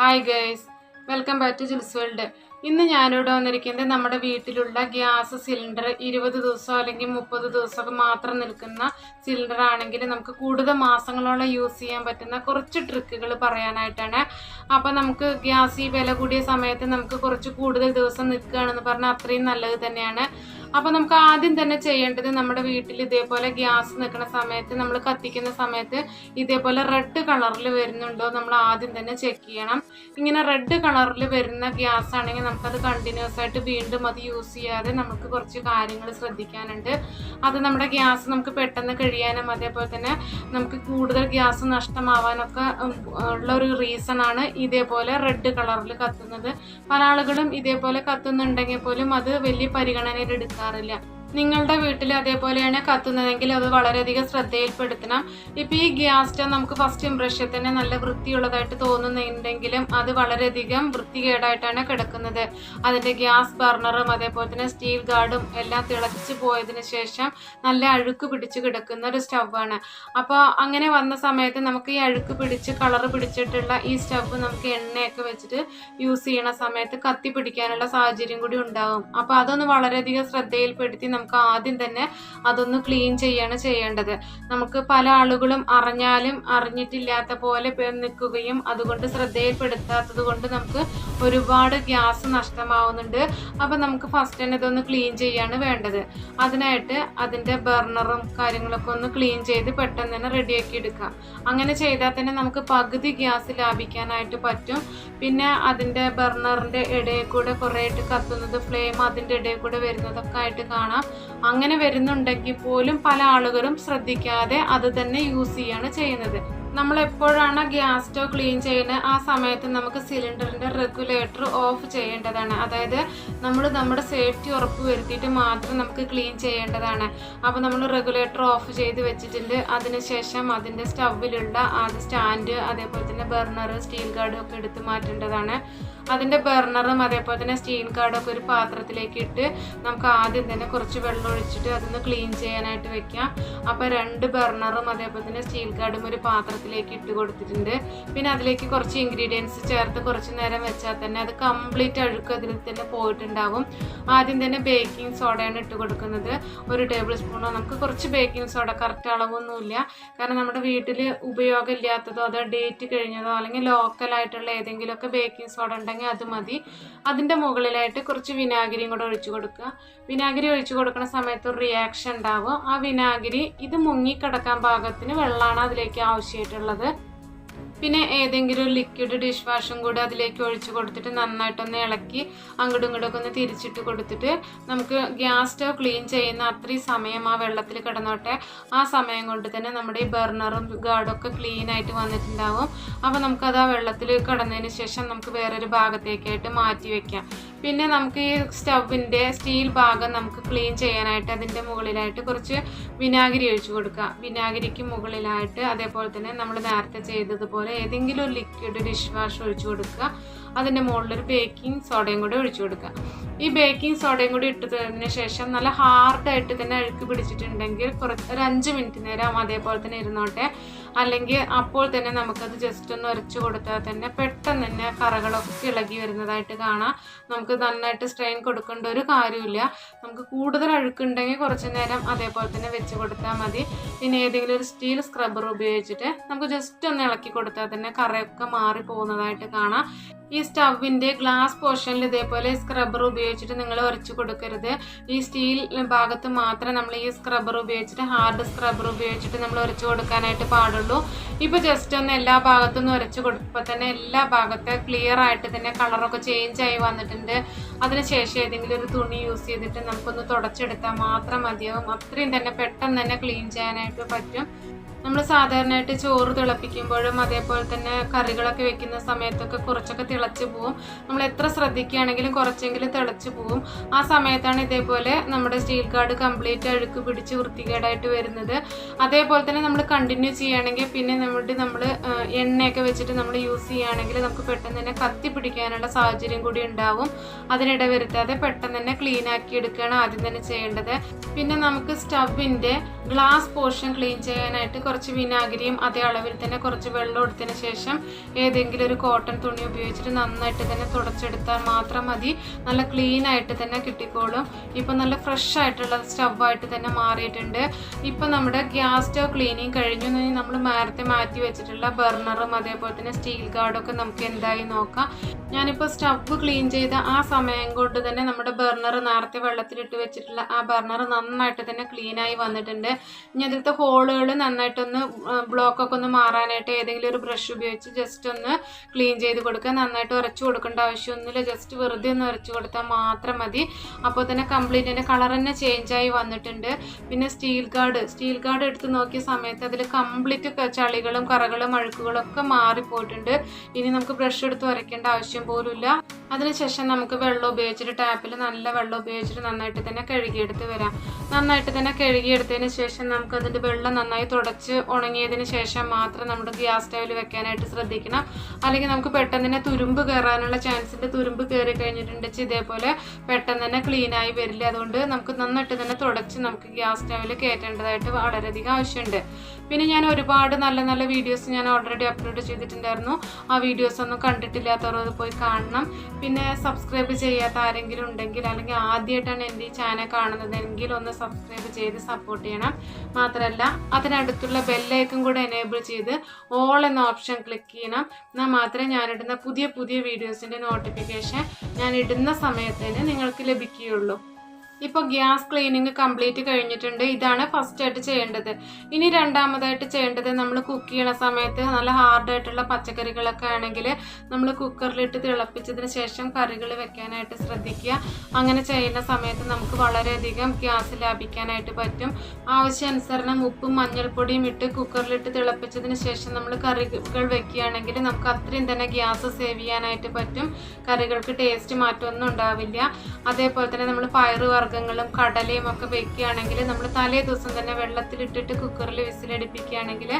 Hi guys welcome back to Jils world ഇന്ന് ഞാനിവിടെ വന്നിരിക്കുന്നത് നമ്മുടെ വീട്ടിലുള്ള ഗ്യാസ് സിലിണ്ടർ ഇരുപത് ദിവസം അല്ലെങ്കിൽ മുപ്പത് ദിവസമൊക്കെ മാത്രം നിൽക്കുന്ന സിലിണ്ടർ ആണെങ്കിൽ നമുക്ക് കൂടുതൽ മാസങ്ങളോളം യൂസ് ചെയ്യാൻ പറ്റുന്ന കുറച്ച് ട്രിക്കുകൾ പറയാനായിട്ടാണ്. അപ്പോൾ നമുക്ക് ഗ്യാസ് ഈ വില കൂടിയ സമയത്ത് നമുക്ക് കുറച്ച് കൂടുതൽ ദിവസം നിൽക്കുകയാണെന്ന് പറഞ്ഞാൽ അത്രയും നല്ലത് തന്നെയാണ്. അപ്പോൾ നമുക്ക് ആദ്യം തന്നെ ചെയ്യേണ്ടത് നമ്മുടെ വീട്ടിൽ ഇതേപോലെ ഗ്യാസ് നിൽക്കുന്ന സമയത്ത് നമ്മൾ കത്തിക്കുന്ന സമയത്ത് ഇതേപോലെ റെഡ് കളറിൽ വരുന്നുണ്ടോ നമ്മൾ ആദ്യം തന്നെ ചെക്ക് ചെയ്യണം. ഇങ്ങനെ റെഡ് കളറിൽ വരുന്ന ഗ്യാസ് ആണെങ്കിൽ നമുക്കത് കണ്ടിന്യൂസ് ആയിട്ട് വീണ്ടും അത് യൂസ് ചെയ്യാതെ നമുക്ക് കുറച്ച് കാര്യങ്ങൾ ശ്രദ്ധിക്കാനുണ്ട്. അത് നമ്മുടെ ഗ്യാസ് നമുക്ക് പെട്ടെന്ന് കഴിയാനും അതേപോലെ തന്നെ നമുക്ക് കൂടുതൽ ഗ്യാസ് നഷ്ടമാവാനൊക്കെ ഉള്ള ഒരു റീസൺ ആണ് ഇതേപോലെ റെഡ് കളറിൽ കത്തുന്നത്. പല ആളുകളും ഇതേപോലെ കത്തുന്നുണ്ടെങ്കിൽ പോലും അത് വലിയ പരിഗണനയിൽ എടുക്കാറില്ല നിങ്ങളുടെ വീട്ടിൽ അതേപോലെയാണ് കത്തുന്നതെങ്കിൽ അത് വളരെയധികം ശ്രദ്ധയിൽപ്പെടുത്തണം. ഇപ്പോൾ ഈ ഗ്യാസ് സ്റ്റവ് നമുക്ക് ഫസ്റ്റ് ഇംപ്രഷൻ തന്നെ നല്ല വൃത്തിയുള്ളതായിട്ട് തോന്നുന്നുണ്ടെങ്കിലും അത് വളരെയധികം വൃത്തികേടായിട്ടാണ് കിടക്കുന്നത്. അതിന്റെ ഗ്യാസ് ബർണറും അതേപോലെ തന്നെ സ്റ്റീൽ ഗാർഡും എല്ലാം തിളച്ച് പോയതിന് ശേഷം നല്ല അഴുക്ക് പിടിച്ച് കിടക്കുന്ന ഒരു സ്റ്റവാണ് അപ്പോൾ അങ്ങനെ വന്ന സമയത്ത് നമുക്ക് ഈ അഴുക്ക് പിടിച്ച് കളർ പിടിച്ചിട്ടുള്ള ഈ സ്റ്റവ് നമുക്ക് എണ്ണയൊക്കെ വെച്ചിട്ട് യൂസ് ചെയ്യണ സമയത്ത് കത്തി പിടിക്കാനുള്ള സാഹചര്യം കൂടി ഉണ്ടാവും. അപ്പോൾ അതൊന്ന് വളരെയധികം ശ്രദ്ധയിൽപ്പെടുത്തി നമുക്ക് ആദ്യം തന്നെ അതൊന്ന് ക്ലീൻ ചെയ്യാണ് ചെയ്യേണ്ടത്. നമുക്ക് പല ആളുകളും അറിഞ്ഞാലും അറിഞ്ഞിട്ടില്ലാത്ത പോലെ നിൽക്കുകയും അതുകൊണ്ട് ശ്രദ്ധയിൽപ്പെടുത്താത്തത് കൊണ്ട് നമുക്ക് ഒരുപാട് ഗ്യാസ് നഷ്ടമാവുന്നുണ്ട്. അപ്പം നമുക്ക് ഫസ്റ്റ് തന്നെ ഇതൊന്ന് ക്ലീൻ ചെയ്യാണ് വേണ്ടത്. അതിനായിട്ട് അതിന്റെ ബർണറും കാര്യങ്ങളൊക്കെ ഒന്ന് ക്ലീൻ ചെയ്ത് പെട്ടെന്ന് തന്നെ റെഡിയാക്കി എടുക്കാം. അങ്ങനെ ചെയ്താൽ തന്നെ നമുക്ക് പകുതി ഗ്യാസ് ലാഭിക്കാനായിട്ട് പറ്റും. പിന്നെ അതിന്റെ ബർണറിന്റെ ഇടയിൽ കൂടെ കുറേയായിട്ട് കത്തുന്നത് ഫ്ലെയിം അതിന്റെ ഇടയിൽ കൂടെ വരുന്നതൊക്കെ ആയിട്ട് കാണാം. അങ്ങനെ വരുന്നുണ്ടെങ്കിൽ പോലും പല ആളുകളും ശ്രദ്ധിക്കാതെ അത് തന്നെ യൂസ് ചെയ്യാണ് ചെയ്യുന്നത്. നമ്മൾ എപ്പോഴാണ് ഗ്യാസ് സ്റ്റവ് ക്ലീൻ ചെയ്യുന്നത്? ആ സമയത്ത് നമുക്ക് സിലിണ്ടറിന്റെ റെഗുലേറ്റർ ഓഫ് ചെയ്യേണ്ടതാണ്. അതായത് നമ്മൾ നമ്മുടെ സേഫ്റ്റി ഉറപ്പ് വരുത്തിയിട്ട് മാത്രം നമുക്ക് ക്ലീൻ ചെയ്യേണ്ടതാണ്. അപ്പോൾ നമ്മൾ റെഗുലേറ്റർ ഓഫ് ചെയ്ത് വെച്ചിട്ടുണ്ട്. അതിനുശേഷം അതിന്റെ സ്റ്റൗവിലുള്ള അത് സ്റ്റാൻഡ് അതേപോലെ തന്നെ ബർണർ സ്റ്റീൽ ഗാർഡ് ഒക്കെ എടുത്ത് മാറ്റേണ്ടതാണ്. അതിന്റെ ബർണറും അതേപോലെ തന്നെ സ്റ്റീൽ കാർഡൊക്കെ ഒരു പാത്രത്തിലേക്ക് ഇട്ട് നമുക്ക് ആദ്യം തന്നെ കുറച്ച് വെള്ളം ഒഴിച്ചിട്ട് അതൊന്ന് ക്ലീൻ ചെയ്യാനായിട്ട് വെക്കാം. അപ്പോൾ രണ്ട് ബർണറും അതേപോലെ തന്നെ സ്റ്റീൽ കാർഡും ഒരു പാത്രത്തിലേക്ക് ഇട്ട് കൊടുത്തിട്ടുണ്ട്. പിന്നെ അതിലേക്ക് കുറച്ച് ഇൻഗ്രീഡിയൻസ് ചേർത്ത് കുറച്ച് നേരം വെച്ചാൽ തന്നെ അത് കംപ്ലീറ്റ് അഴുക്ക് അതിൽ തന്നെ പോയിട്ടുണ്ടാവും. ആദ്യം തന്നെ ബേക്കിംഗ് സോഡയാണ് ഇട്ട് കൊടുക്കുന്നത്. ഒരു ടേബിൾ സ്പൂണോ നമുക്ക് കുറച്ച് ബേക്കിംഗ് സോഡ കറക്റ്റ് അളവൊന്നുമില്ല. കാരണം നമ്മുടെ വീട്ടിൽ ഉപയോഗമില്ലാത്തതോ അതോ ഡേറ്റ് കഴിഞ്ഞതോ അല്ലെങ്കിൽ ലോക്കലായിട്ടുള്ള ഏതെങ്കിലുമൊക്കെ ബേക്കിംഗ് സോഡ ഉണ്ടെങ്കിൽ അത് മതി. അതിന്റെ മുകളിലായിട്ട് കുറച്ച് വിനാഗിരിയും കൂടെ ഒഴിച്ചു കൊടുക്കുക. വിനാഗിരി ഒഴിച്ചു കൊടുക്കുന്ന സമയത്ത് ഒരു റിയാക്ഷൻ ഉണ്ടാവും. ആ വിനാഗിരി ഇത് മുങ്ങിക്കിടക്കാൻ പാകത്തിന് വെള്ളമാണ് അതിലേക്ക് ആവശ്യമായിട്ടുള്ളത്. പിന്നെ ഏതെങ്കിലും ഒരു ലിക്വിഡ് ഡിഷ് വാഷും കൂടി അതിലേക്ക് ഒഴിച്ച് കൊടുത്തിട്ട് നന്നായിട്ടൊന്ന് ഇളക്കി അങ്ങോട്ടും ഇങ്ങോട്ടൊക്കെ ഒന്ന് തിരിച്ചിട്ട് കൊടുത്തിട്ട് നമുക്ക് ഗ്യാസ് സ്റ്റവ് ക്ലീൻ ചെയ്യുന്ന അത്രയും സമയം ആ വെള്ളത്തിൽ കിടന്നോട്ടെ. ആ സമയം കൊണ്ട് തന്നെ നമ്മുടെ ഈ ബർണറും ഗാർഡും ഒക്കെ ക്ലീൻ ആയിട്ട് വന്നിട്ടുണ്ടാവും. അപ്പോൾ നമുക്കത് ആ വെള്ളത്തിൽ കിടന്നതിന് ശേഷം നമുക്ക് വേറൊരു ഭാഗത്തേക്കായിട്ട് മാറ്റി വെക്കാം. പിന്നെ നമുക്ക് ഈ സ്റ്റവിന്റെ സ്റ്റീൽ ഭാഗം നമുക്ക് ക്ലീൻ ചെയ്യാനായിട്ട് അതിന്റെ മുകളിലായിട്ട് കുറച്ച് വിനാഗിരി ഒഴിച്ചു കൊടുക്കുക. വിനാഗിരിക്ക് മുകളിലായിട്ട് അതേപോലെ തന്നെ നമ്മൾ നേരത്തെ ചെയ്തതുപോലെ ഏതെങ്കിലും ഒരു ലിക്വിഡ് ഡിഷ് വാഷ് ഒഴിച്ചു കൊടുക്കുക. അതിന്റെ മുകളിലൊരു ബേക്കിംഗ് സോഡയും കൂടി ഒഴിച്ചു കൊടുക്കുക. ഈ ബേക്കിംഗ് സോഡയും കൂടി ഇട്ടതിന് ശേഷം നല്ല ഹാർഡായിട്ട് തന്നെ അഴുക്ക് പിടിച്ചിട്ടുണ്ടെങ്കിൽ കുറച്ച് ഒരു അഞ്ച് മിനിറ്റ് നേരം അതേപോലെ തന്നെ ഇരുന്നോട്ടെ. അല്ലെങ്കിൽ അപ്പോൾ തന്നെ നമുക്കത് ജസ്റ്റ് ഒന്ന് ഉരച്ചു കൊടുത്താൽ തന്നെ പെട്ടെന്ന് തന്നെ കറകളൊക്കെ ഇളകി വരുന്നതായിട്ട് കാണാം. നമുക്ക് നന്നായിട്ട് സ്ട്രെയിൻ കൊടുക്കേണ്ട ഒരു കാര്യമില്ല. നമുക്ക് കൂടുതൽ അഴുക്കുണ്ടെങ്കിൽ കുറച്ച് നേരം അതേപോലെ തന്നെ വെച്ച് കൊടുത്താൽ മതി. പിന്നെ ഏതെങ്കിലും ഒരു സ്റ്റീൽ സ്ക്രബ്ബർ ഉപയോഗിച്ചിട്ട് നമുക്ക് ജസ്റ്റ് ഒന്ന് ഇളക്കി കൊടുത്താൽ തന്നെ കറയൊക്കെ മാറി പോകുന്നതായിട്ട് കാണാം. ഈ സ്റ്റവിന്റെ ഗ്ലാസ് പോർഷനിൽ ഇതേപോലെ സ്ക്രബ്ബർ ഉപയോഗിച്ചിട്ട് നിങ്ങൾ ഉരച്ചു കൊടുക്കരുത്. ഈ സ്റ്റീൽ ഭാഗത്ത് മാത്രം നമ്മൾ ഈ സ്ക്രബ്ബർ ഉപയോഗിച്ചിട്ട് ഹാർഡ് സ്ക്രബ്ബർ ഉപയോഗിച്ചിട്ട് നമ്മൾ ഉരച്ചു കൊടുക്കാനായിട്ട് പാടുള്ളൂ. ഇപ്പോൾ ജസ്റ്റ് ഒന്ന് എല്ലാ ഭാഗത്തും നിന്ന് ഉരച്ചു കൊടുക്കുമ്പോൾ തന്നെ എല്ലാ ഭാഗത്തെ ക്ലിയർ ആയിട്ട് തന്നെ കളറൊക്കെ ചേഞ്ച് ആയി വന്നിട്ടുണ്ട്. അതിനുശേഷം ഏതെങ്കിലും ഒരു തുണി യൂസ് ചെയ്തിട്ട് നമുക്കൊന്ന് തുടച്ചെടുത്താൽ മാത്രം മതിയാവും. അത്രയും തന്നെ പെട്ടെന്ന് തന്നെ ക്ലീൻ ചെയ്യാനായിട്ട് പറ്റും. നമ്മൾ സാധാരണയായിട്ട് ചോറ് തിളപ്പിക്കുമ്പോഴും അതേപോലെ തന്നെ കറികളൊക്കെ വെക്കുന്ന സമയത്തൊക്കെ കുറച്ചൊക്കെ തിളച്ച് പോവും. നമ്മൾ എത്ര ശ്രദ്ധിക്കുകയാണെങ്കിലും കുറച്ചെങ്കിലും തിളച്ച് പോവും. ആ സമയത്താണ് ഇതേപോലെ നമ്മുടെ സ്റ്റീൽ കാർഡ് കംപ്ലീറ്റ് അഴുക്ക് പിടിച്ച് വൃത്തികേടായിട്ട് വരുന്നത്. അതേപോലെ തന്നെ നമ്മൾ കണ്ടിന്യൂ ചെയ്യുകയാണെങ്കിൽ പിന്നെ നമ്മുടെ നമ്മൾ എണ്ണയൊക്കെ വെച്ചിട്ട് നമ്മൾ യൂസ് ചെയ്യുകയാണെങ്കിൽ നമുക്ക് പെട്ടെന്ന് തന്നെ കത്തി പിടിക്കാനുള്ള സാഹചര്യം കൂടി ഉണ്ടാവും. അതിനിട വരുത്താതെ പെട്ടെന്ന് തന്നെ ക്ലീൻ ആക്കി എടുക്കുകയാണ് ആദ്യം തന്നെ ചെയ്യേണ്ടത്. പിന്നെ നമുക്ക് സ്റ്റവിന്റെ ഗ്ലാസ് പോർഷൻ ക്ലീൻ ചെയ്യാനായിട്ട് കുറച്ച് വിനാഗിരിയും അതേ അളവിൽ തന്നെ കുറച്ച് വെള്ളം എടുത്തതിന് ശേഷം ഏതെങ്കിലും ഒരു കോട്ടൺ തുണി ഉപയോഗിച്ചിട്ട് നന്നായിട്ട് തന്നെ തുടച്ചെടുത്താൽ മാത്രം മതി. നല്ല ക്ലീൻ ആയിട്ട് തന്നെ കിട്ടിക്കോളും. ഇപ്പം നല്ല ഫ്രഷ് ആയിട്ടുള്ള സ്റ്റവായിട്ട് തന്നെ മാറിയിട്ടുണ്ട്. ഇപ്പം നമ്മുടെ ഗ്യാസ് സ്റ്റവ് ക്ലീനിങ് കഴിഞ്ഞു നമ്മൾ നേരത്തെ മാറ്റി വെച്ചിട്ടുള്ള ബർണറും അതേപോലെ തന്നെ സ്റ്റീൽ ഗാർഡൊക്കെ നമുക്ക് എന്തായി നോക്കാം. ഞാനിപ്പോൾ സ്റ്റവ് ക്ലീൻ ചെയ്ത ആ സമയം കൊണ്ട് തന്നെ നമ്മുടെ ബർണർ നേരത്തെ വെള്ളത്തിലിട്ട് വെച്ചിട്ടുള്ള ആ ബർണർ നന്നായിട്ട് തന്നെ ക്ലീനായി വന്നിട്ടുണ്ട്. ഇനി അതിലത്തെ ഹോളുകൾ നന്നായിട്ടൊന്ന് ബ്ലോക്ക് ഒക്കെ ഒന്ന് മാറാനായിട്ട് ഏതെങ്കിലും ഒരു ബ്രഷ് ഉപയോഗിച്ച് ജസ്റ്റ് ഒന്ന് ക്ലീൻ ചെയ്ത് കൊടുക്കുക. നന്നായിട്ട് ഉരച്ചു കൊടുക്കേണ്ട ആവശ്യമൊന്നുമില്ല. ജസ്റ്റ് വെറുതെ ഒന്ന് ഉരച്ചു കൊടുത്താൽ മാത്രം മതി. അപ്പോൾ തന്നെ കംപ്ലീറ്റ് അതിന്റെ കളർ തന്നെ ചേഞ്ച് ആയി വന്നിട്ടുണ്ട്. പിന്നെ സ്റ്റീൽ ഗാർഡ് സ്റ്റീൽ ഗാർഡ് എടുത്ത് നോക്കിയ സമയത്ത് അതിൽ കംപ്ലീറ്റ് ചളികളും കറകളും അഴുക്കുകളും ഒക്കെ മാറിപ്പോയിട്ടുണ്ട്. ഇനി നമുക്ക് ബ്രഷ് എടുത്ത് ഉരയ്ക്കേണ്ട ആവശ്യം പോലുമില്ല. അതിനുശേഷം നമുക്ക് വെള്ളം ഉപയോഗിച്ചിട്ട് ടാപ്പിൽ നല്ല വെള്ളം ഉപയോഗിച്ചിട്ട് നന്നായിട്ട് തന്നെ കഴുകിയെടുത്ത് വരാം. നന്നായിട്ട് തന്നെ കഴുകിയെടുത്തതിന് ശേഷം നമുക്ക് അതിന്റെ വെള്ളം നന്നായി തുടച്ച് ഉണങ്ങിയതിന് ശേഷം മാത്രം നമ്മുടെ ഗ്യാസ് സ്റ്റവിൽ വെക്കാനായിട്ട് ശ്രദ്ധിക്കണം. അല്ലെങ്കിൽ നമുക്ക് പെട്ടെന്ന് തന്നെ തുരുമ്പ് കയറാനുള്ള ചാൻസിന്റെ തുരുമ്പ് കയറി കഴിഞ്ഞിട്ടുണ്ടെങ്കിൽ ഇതേപോലെ പെട്ടെന്ന് തന്നെ ക്ലീനായി വരില്ല. അതുകൊണ്ട് നമുക്ക് നന്നായിട്ട് തന്നെ തുടച്ച് നമുക്ക് ഗ്യാസ് സ്റ്റവിൽ കയറ്റേണ്ടതായിട്ട് വളരെയധികം ആവശ്യമുണ്ട്. പിന്നെ ഞാൻ ഒരുപാട് നല്ല നല്ല വീഡിയോസ് ഞാൻ ഓൾറെഡി അപ്ലോഡ് ചെയ്തിട്ടുണ്ടായിരുന്നു. ആ വീഡിയോസ് ഒന്നും കണ്ടിട്ടില്ലാത്തവർ അത് പോയി കാണണം. പിന്നെ സബ്സ്ക്രൈബ് ചെയ്യാത്ത ആരെങ്കിലും ഉണ്ടെങ്കിൽ അല്ലെങ്കിൽ ആദ്യമായിട്ടാണ് എന്റെ ഈ ചാനൽ കാണുന്നതെങ്കിൽ ഒന്ന് സബ്സ്ക്രൈബ് ചെയ്ത് സപ്പോർട്ട് ചെയ്യണം. മാത്രമല്ല അതിനടുത്തുള്ള ബെല്ലൈക്കും കൂടെ എനേബിൾ ചെയ്ത് ഓൾ എന്ന ഓപ്ഷൻ ക്ലിക്ക് ചെയ്യണം. എന്നാൽ മാത്രമേ ഞാനിടുന്ന പുതിയ പുതിയ വീഡിയോസിന്റെ നോട്ടിഫിക്കേഷൻ ഞാൻ ഇടുന്ന സമയത്തിന് നിങ്ങൾക്ക് ലഭിക്കുകയുള്ളൂ. ഇപ്പോൾ ഗ്യാസ് ക്ലീനിങ് കംപ്ലീറ്റ് കഴിഞ്ഞിട്ടുണ്ട്. ഇതാണ് ഫസ്റ്റ് ആയിട്ട് ചെയ്യേണ്ടത്. ഇനി രണ്ടാമതായിട്ട് ചെയ്യേണ്ടത് നമ്മൾ കുക്ക് ചെയ്യണ സമയത്ത് നല്ല ഹാർഡായിട്ടുള്ള പച്ചക്കറികളൊക്കെ ആണെങ്കിൽ നമ്മൾ കുക്കറിലിട്ട് തിളപ്പിച്ചതിന് ശേഷം കറികൾ വെക്കാനായിട്ട് ശ്രദ്ധിക്കുക. അങ്ങനെ ചെയ്യുന്ന സമയത്ത് നമുക്ക് വളരെയധികം ഗ്യാസ് ലാഭിക്കാനായിട്ട് പറ്റും. ആവശ്യാനുസരണം ഉപ്പും മഞ്ഞൾപ്പൊടിയും ഇട്ട് കുക്കറിലിട്ട് തിളപ്പിച്ചതിന് ശേഷം നമ്മൾ കറികൾ വെക്കുകയാണെങ്കിൽ നമുക്ക് അത്രയും തന്നെ ഗ്യാസ് സേവ് ചെയ്യാനായിട്ട് പറ്റും. കറികൾക്ക് ടേസ്റ്റ് മാറ്റമൊന്നും ഉണ്ടാവില്ല. അതേപോലെ തന്നെ നമ്മൾ പയറ് വർഗങ്ങളും കടലയും ഒക്കെ വെക്കുകയാണെങ്കിൽ നമ്മൾ തലേ ദിവസം തന്നെ വെള്ളത്തിലിട്ടിട്ട് കുക്കറിൽ വിസിലടിപ്പിക്കുകയാണെങ്കിൽ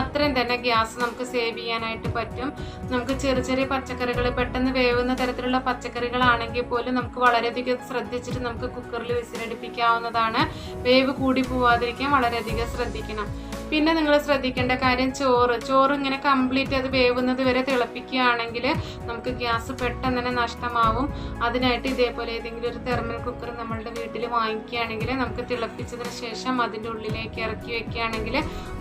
അത്രയും തന്നെ ഗ്യാസ് നമുക്ക് സേവ് ചെയ്യാനായിട്ട് പറ്റും. നമുക്ക് ചെറിയ ചെറിയ പച്ചക്കറികൾ പെട്ടെന്ന് വേവുന്ന തരത്തിലുള്ള പച്ചക്കറികളാണെങ്കിൽ പോലും നമുക്ക് വളരെയധികം ശ്രദ്ധിച്ചിട്ട് നമുക്ക് കുക്കറിൽ വിസിലടിപ്പിക്കാവുന്നതാണ്. വേവ് കൂടി പോവാതിരിക്കാൻ വളരെയധികം ശ്രദ്ധിക്കണം. പിന്നെ നിങ്ങൾ ശ്രദ്ധിക്കേണ്ട കാര്യം ചോറ്. ചോറ് ഇങ്ങനെ കംപ്ലീറ്റ് അത് വേവുന്നത് വരെ തിളപ്പിക്കുകയാണെങ്കിൽ നമുക്ക് ഗ്യാസ് പെട്ടെന്ന് തന്നെ നഷ്ടമാവും. അതിനായിട്ട് ഇതേപോലെ ഏതെങ്കിലും ഒരു തെർമൽ കുക്കർ നമ്മളുടെ വീട്ടിൽ വാങ്ങിക്കുകയാണെങ്കിൽ നമുക്ക് തിളപ്പിച്ചതിന് ശേഷം അതിന്റെ ഉള്ളിലേക്ക് ഇറക്കി വെക്കുകയാണെങ്കിൽ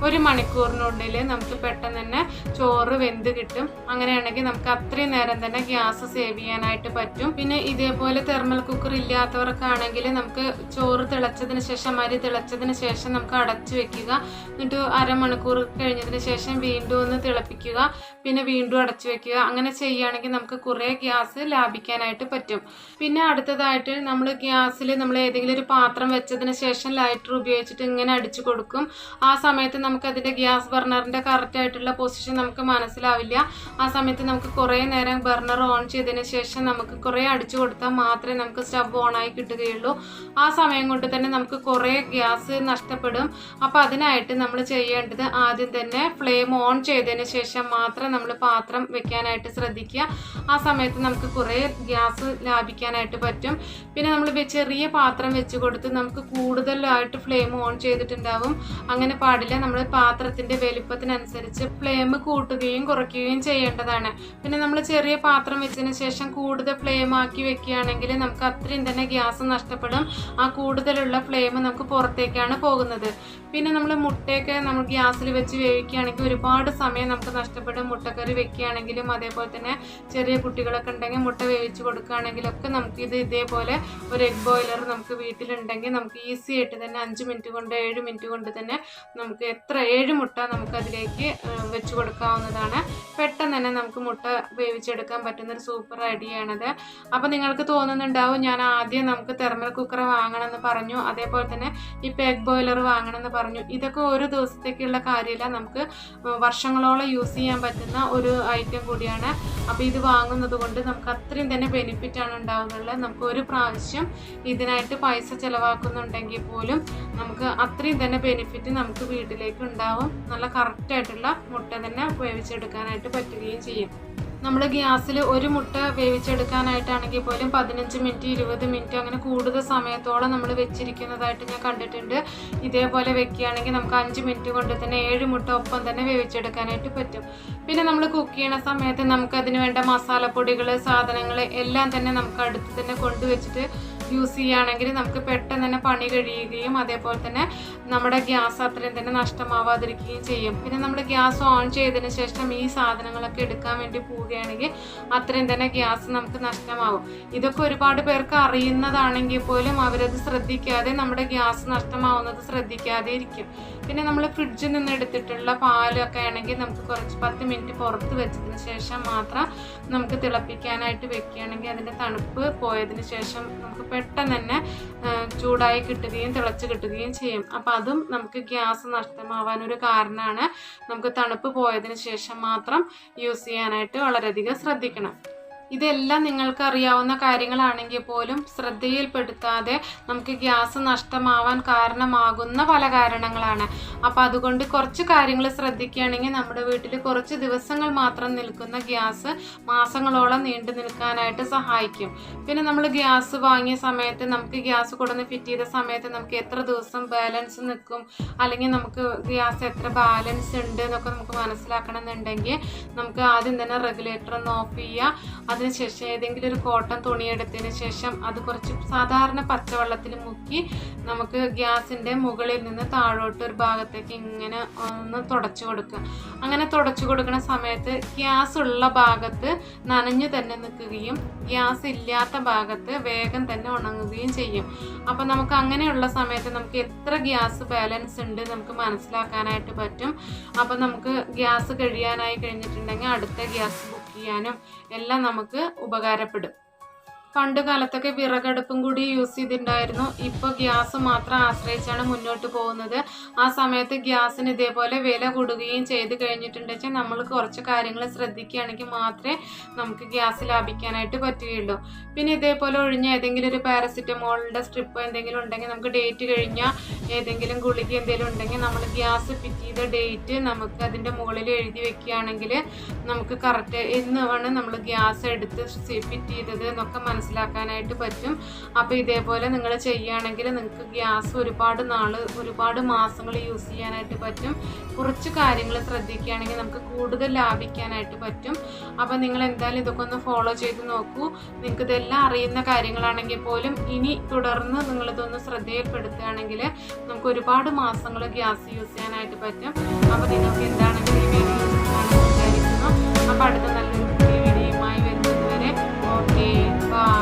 ഒരു മണിക്കൂറിനുള്ളിൽ നമുക്ക് പെട്ടെന്ന് തന്നെ ചോറ് വെന്ത് കിട്ടും. അങ്ങനെയാണെങ്കിൽ നമുക്ക് അത്രയും നേരം തന്നെ ഗ്യാസ് സേവ് ചെയ്യാനായിട്ട് പറ്റും. പിന്നെ ഇതേപോലെ തെർമൽ കുക്കർ ഇല്ലാത്തവർക്കാണെങ്കിൽ നമുക്ക് ചോറ് തിളച്ചതിന് ശേഷം അരി തിളച്ചതിന് ശേഷം നമുക്ക് അടച്ചു വെക്കുക. എന്നിട്ട് അരമണിക്കൂർ കഴിഞ്ഞതിന് ശേഷം വീണ്ടും ഒന്ന് തിളപ്പിക്കുക പിന്നെ വീണ്ടും അടച്ചു വെക്കുക. അങ്ങനെ ചെയ്യുകയാണെങ്കിൽ നമുക്ക് കുറേ ഗ്യാസ് ലാഭിക്കാനായിട്ട് പറ്റും. പിന്നെ അടുത്തതായിട്ട് നമ്മൾ ഗ്യാസിൽ നമ്മൾ ഏതെങ്കിലും ഒരു പാത്രം വെച്ചതിന് ശേഷം ലൈറ്റർ ഉപയോഗിച്ചിട്ട് ഇങ്ങനെ അടിച്ചു കൊടുക്കും. ആ സമയത്ത് നമുക്ക് അതിന്റെ ഗ്യാസ് ബർണറിന്റെ കറക്റ്റായിട്ടുള്ള പൊസിഷൻ നമുക്ക് മനസ്സിലാവില്ല. ആ സമയത്ത് നമുക്ക് കുറേ നേരം ബർണർ ഓൺ ചെയ്തതിന് ശേഷം നമുക്ക് കുറേ അടിച്ചു കൊടുത്താൽ മാത്രമേ നമുക്ക് സ്റ്റവ് ഓണായി കിട്ടുകയുള്ളൂ. ആ സമയം കൊണ്ട് തന്നെ നമുക്ക് കുറേ ഗ്യാസ് നഷ്ടപ്പെടും. അപ്പോൾ അതിനായിട്ട് നമ്മൾ ചെയ്യേണ്ടത് ആദ്യം തന്നെ ഫ്ലെയിം ഓൺ ചെയ്തതിന് ശേഷം മാത്രം നമ്മൾ പാത്രം വെക്കാനായിട്ട് ശ്രദ്ധിക്കുക. ആ സമയത്ത് നമുക്ക് കുറേ ഗ്യാസ് ലാഭിക്കാനായിട്ട് പറ്റും. പിന്നെ നമ്മൾ ചെറിയ പാത്രം വെച്ച് കൊടുത്ത് നമുക്ക് കൂടുതലായിട്ട് ഫ്ലെയിം ഓൺ ചെയ്തിട്ടുണ്ടാവും. അങ്ങനെ പാടില്ല. നമ്മൾ പാത്രത്തിന്റെ വലിപ്പത്തിനനുസരിച്ച് ഫ്ലെയിം കൂട്ടുകയും കുറയ്ക്കുകയും ചെയ്യേണ്ടതാണ്. പിന്നെ നമ്മൾ ചെറിയ പാത്രം വെച്ചതിന് ശേഷം കൂടുതൽ ഫ്ലെയിം ആക്കി വെക്കുകയാണെങ്കിൽ നമുക്ക് അത്രയും തന്നെ ഗ്യാസ് നഷ്ടപ്പെടും. ആ കൂടുതലുള്ള ഫ്ലെയിം നമുക്ക് പുറത്തേക്കാണ് പോകുന്നത്. പിന്നെ നമ്മൾ മുട്ടയൊക്കെ നമ്മൾ ഗ്യാസിൽ വെച്ച് വേവിക്കുകയാണെങ്കിൽ ഒരുപാട് സമയം നമുക്ക് നഷ്ടപ്പെടും. മുട്ടക്കറി വെക്കുകയാണെങ്കിലും അതേപോലെ തന്നെ ചെറിയ കുട്ടികളൊക്കെ ഉണ്ടെങ്കിൽ മുട്ട വേവിച്ച് കൊടുക്കുകയാണെങ്കിലൊക്കെ നമുക്ക് ഇത് ഇതേപോലെ ഒരു എഗ് ബോയിലർ നമുക്ക് വീട്ടിലുണ്ടെങ്കിൽ നമുക്ക് ഈസി ആയിട്ട് തന്നെ അഞ്ച് മിനിറ്റ് കൊണ്ട് ഏഴ് മിനിറ്റ് കൊണ്ട് തന്നെ നമുക്ക് എത്ര ഏഴ് മുട്ട നമുക്ക് അതിലേക്ക് വെച്ച് കൊടുക്കാവുന്നതാണ്. പെട്ടെന്ന് തന്നെ നമുക്ക് മുട്ട വേവിച്ചെടുക്കാൻ പറ്റുന്ന ഒരു സൂപ്പർ ഐഡിയയാണത് അപ്പോൾ നിങ്ങൾക്ക് തോന്നുന്നുണ്ടാവും ഞാൻ ആദ്യം നമുക്ക് തെർമൽ കുക്കർ വാങ്ങണമെന്ന് പറഞ്ഞു. അതേപോലെ തന്നെ ഇപ്പോൾ എഗ് ബോയിലർ വാങ്ങണമെന്ന് പറഞ്ഞു. ഇതൊക്കെ ഒരു ദിവസത്തേക്കുള്ള കാര്യമില്ല. നമുക്ക് വർഷങ്ങളോളം യൂസ് ചെയ്യാൻ പറ്റുന്ന ഒരു ഐറ്റം കൂടിയാണ്. അപ്പോൾ ഇത് വാങ്ങുന്നത് കൊണ്ട് നമുക്ക് അത്രയും തന്നെ ബെനിഫിറ്റ് ആണ് ഉണ്ടാകുന്നുള്ളത് നമുക്ക് ഒരു പ്രാവശ്യം ഇതിനായിട്ട് പൈസ ചിലവാക്കുന്നുണ്ടെങ്കിൽ പോലും നമുക്ക് അത്രയും തന്നെ ബെനിഫിറ്റ് നമുക്ക് വീട്ടിലേക്ക് ഉണ്ടാവും. നല്ല കറക്റ്റായിട്ടുള്ള മുട്ട തന്നെ വേവിച്ചെടുക്കാനായിട്ട് പറ്റുകയും ചെയ്യും. നമ്മൾ ഗ്യാസിൽ ഒരു മുട്ട വേവിച്ചെടുക്കാനായിട്ടാണെങ്കിൽ പോലും പതിനഞ്ച് മിനിറ്റ് ഇരുപത് മിനിറ്റ് അങ്ങനെ കൂടുതൽ സമയത്തോളം നമ്മൾ വെച്ചിരിക്കുന്നതായിട്ട് ഞാൻ കണ്ടിട്ടുണ്ട്. ഇതേപോലെ വെക്കുകയാണെങ്കിൽ നമുക്ക് അഞ്ച് മിനിറ്റ് കൊണ്ട് തന്നെ ഏഴ് മുട്ട ഒപ്പം തന്നെ വേവിച്ചെടുക്കാനായിട്ട് പറ്റും. പിന്നെ നമ്മൾ കുക്ക് ചെയ്യണ സമയത്ത് നമുക്ക് അതിന് വേണ്ട മസാലപ്പൊടികൾ സാധനങ്ങൾ എല്ലാം തന്നെ നമുക്ക് അടുത്ത് തന്നെ കൊണ്ടുവച്ചിട്ട് യൂസ് ചെയ്യുകയാണെങ്കിൽ നമുക്ക് പെട്ടെന്ന് തന്നെ പണി കഴിയുകയും അതേപോലെ തന്നെ നമ്മുടെ ഗ്യാസ് അത്രയും തന്നെ നഷ്ടമാവാതിരിക്കുകയും ചെയ്യും. പിന്നെ നമ്മൾ ഗ്യാസ് ഓൺ ചെയ്തതിന് ശേഷം ഈ സാധനങ്ങളൊക്കെ എടുക്കാൻ വേണ്ടി പോവുകയാണെങ്കിൽ അത്രയും തന്നെ ഗ്യാസ് നമുക്ക് നഷ്ടമാവും. ഇതൊക്കെ ഒരുപാട് പേർക്ക് അറിയുന്നതാണെങ്കിൽ പോലും അവരത് ശ്രദ്ധിക്കാതെ നമ്മുടെ ഗ്യാസ് നഷ്ടമാവുന്നത് ശ്രദ്ധിക്കാതെ ഇരിക്കും. പിന്നെ നമ്മൾ ഫ്രിഡ്ജിൽ നിന്ന് എടുത്തിട്ടുള്ള പാലൊക്കെ ആണെങ്കിൽ നമുക്ക് കുറച്ച് പത്ത് മിനിറ്റ് പുറത്ത് വെച്ചതിന് ശേഷം മാത്രം നമുക്ക് തിളപ്പിക്കാനായിട്ട് വെക്കുകയാണെങ്കിൽ അതിന്റെ തണുപ്പ് പോയതിന് ശേഷം നമുക്ക് പെട്ടെന്ന് തന്നെ ചൂടായി കിട്ടുകയും തിളച്ച് കിട്ടുകയും ചെയ്യും. അപ്പോൾ അതും നമുക്ക് ഗ്യാസ് നഷ്ടമാവാനൊരു കാരണമാണ്. നമുക്ക് തണുപ്പ് പോയതിന് ശേഷം മാത്രം യൂസ് ചെയ്യാനായിട്ട് വളരെയധികം ശ്രദ്ധിക്കണം. ഇതെല്ലാം നിങ്ങൾക്ക് അറിയാവുന്ന കാര്യങ്ങളാണെങ്കിൽ പോലും ശ്രദ്ധയിൽപ്പെടുത്താതെ നമുക്ക് ഗ്യാസ് നഷ്ടമാവാൻ കാരണമാകുന്ന പല കാരണങ്ങളാണ്. അപ്പോൾ അതുകൊണ്ട് കുറച്ച് കാര്യങ്ങൾ ശ്രദ്ധിക്കുകയാണെങ്കിൽ നമ്മുടെ വീട്ടിൽ കുറച്ച് ദിവസങ്ങൾ മാത്രം നിൽക്കുന്ന ഗ്യാസ് മാസങ്ങളോളം നീണ്ടു നിൽക്കാനായിട്ട് സഹായിക്കും. പിന്നെ നമ്മൾ ഗ്യാസ് വാങ്ങിയ സമയത്ത് നമുക്ക് ഗ്യാസ് കൊടുന്ന് ഫിറ്റ് ചെയ്ത സമയത്ത് നമുക്ക് എത്ര ദിവസം ബാലൻസ് നിൽക്കും? അല്ലെങ്കിൽ നമുക്ക് ഗ്യാസ് എത്ര ബാലൻസ് ഉണ്ട് എന്നൊക്കെ നമുക്ക് മനസ്സിലാക്കണം എന്നുണ്ടെങ്കിൽ നമുക്ക് ആദ്യം തന്നെ റെഗുലേറ്റർ ഒന്ന് ഓഫ് ചെയ്യുക. അതിനുശേഷം ഏതെങ്കിലും ഒരു കോട്ടൺ തുണി എടുത്തതിന് ശേഷം അത് കുറച്ച് സാധാരണ പച്ചവെള്ളത്തിൽ മുക്കി നമുക്ക് ഗ്യാസിന്റെ മുകളിൽ നിന്ന് താഴോട്ട് ഒരു ഭാഗത്തേക്ക് ഇങ്ങനെ ഒന്ന് തുടച്ചു കൊടുക്കുക. അങ്ങനെ തുടച്ചു കൊടുക്കുന്ന സമയത്ത് ഗ്യാസ് ഉള്ള ഭാഗത്ത് നനഞ്ഞു തന്നെ നിൽക്കുകയും ഗ്യാസ് ഇല്ലാത്ത ഭാഗത്ത് വേഗം തന്നെ ഉണങ്ങുകയും ചെയ്യും. അപ്പോൾ നമുക്ക് അങ്ങനെയുള്ള സമയത്ത് നമുക്ക് എത്ര ഗ്യാസ് ബാലൻസ് ഉണ്ട് നമുക്ക് മനസ്സിലാക്കാനായിട്ട് പറ്റും. അപ്പോൾ നമുക്ക് ഗ്യാസ് കഴിയാനായി കഴിഞ്ഞിട്ടുണ്ടെങ്കിൽ അടുത്ത ഗ്യാസ് ചെയ്യാനും എല്ലാം നമുക്ക് ഉപകാരപ്പെടും. പണ്ട് കാലത്തൊക്കെ വിറകടുപ്പും കൂടി യൂസ് ചെയ്തിട്ടുണ്ടായിരുന്നു. ഇപ്പോൾ ഗ്യാസ് മാത്രം ആശ്രയിച്ചാണ് മുന്നോട്ട് പോകുന്നത്. ആ സമയത്ത് ഗ്യാസിന് ഇതേപോലെ വില കൂടുകയും ചെയ്ത് കഴിഞ്ഞിട്ടുണ്ടെങ്കിൽ നമ്മൾ കുറച്ച് കാര്യങ്ങൾ ശ്രദ്ധിക്കുകയാണെങ്കിൽ മാത്രമേ നമുക്ക് ഗ്യാസ് ലാഭിക്കാനായിട്ട് പറ്റുകയുള്ളൂ. പിന്നെ ഇതേപോലെ ഒഴിഞ്ഞ ഏതെങ്കിലും ഒരു പാരസിറ്റമോളിന്റെ സ്ട്രിപ്പ് എന്തെങ്കിലും ഉണ്ടെങ്കിൽ നമുക്ക് ഡേറ്റ് കഴിഞ്ഞ ഏതെങ്കിലും ഗുളിക എന്തെങ്കിലും ഉണ്ടെങ്കിൽ നമ്മൾ ഗ്യാസ് ഫിറ്റ് ചെയ്ത ഡേറ്റ് നമുക്ക് അതിന്റെ മുകളിൽ എഴുതി വെക്കുകയാണെങ്കിൽ നമുക്ക് കറക്റ്റ് എന്നാണ് നമ്മൾ ഗ്യാസ് എടുത്ത് ഫിറ്റ് ചെയ്തത് എന്നൊക്കെ മനസ്സിലാക്കാനായിട്ട് പറ്റും. അപ്പോൾ ഇതേപോലെ നിങ്ങൾ ചെയ്യുകയാണെങ്കിൽ നിങ്ങൾക്ക് ഗ്യാസ് ഒരുപാട് നാൾ ഒരുപാട് മാസങ്ങൾ യൂസ് ചെയ്യാനായിട്ട് പറ്റും. കുറച്ച് കാര്യങ്ങൾ ശ്രദ്ധിക്കുകയാണെങ്കിൽ നമുക്ക് കൂടുതൽ ലാഭിക്കാനായിട്ട് പറ്റും. അപ്പോൾ നിങ്ങൾ എന്തായാലും ഇതൊക്കെ ഒന്ന് ഫോളോ ചെയ്ത് നോക്കൂ. നിങ്ങൾക്ക് ഇതെല്ലാം അറിയുന്ന കാര്യങ്ങളാണെങ്കിൽ പോലും ഇനി തുടർന്ന് നിങ്ങളിതൊന്ന് ശ്രദ്ധയിൽപ്പെടുത്തുകയാണെങ്കിൽ നമുക്ക് ഒരുപാട് മാസങ്ങൾ ഗ്യാസ് യൂസ് ചെയ്യാനായിട്ട് പറ്റും. അപ്പോൾ നിങ്ങൾക്ക് എന്താണെങ്കിലും ഈ അപ്പോൾ അടുത്ത നല്ല Bye.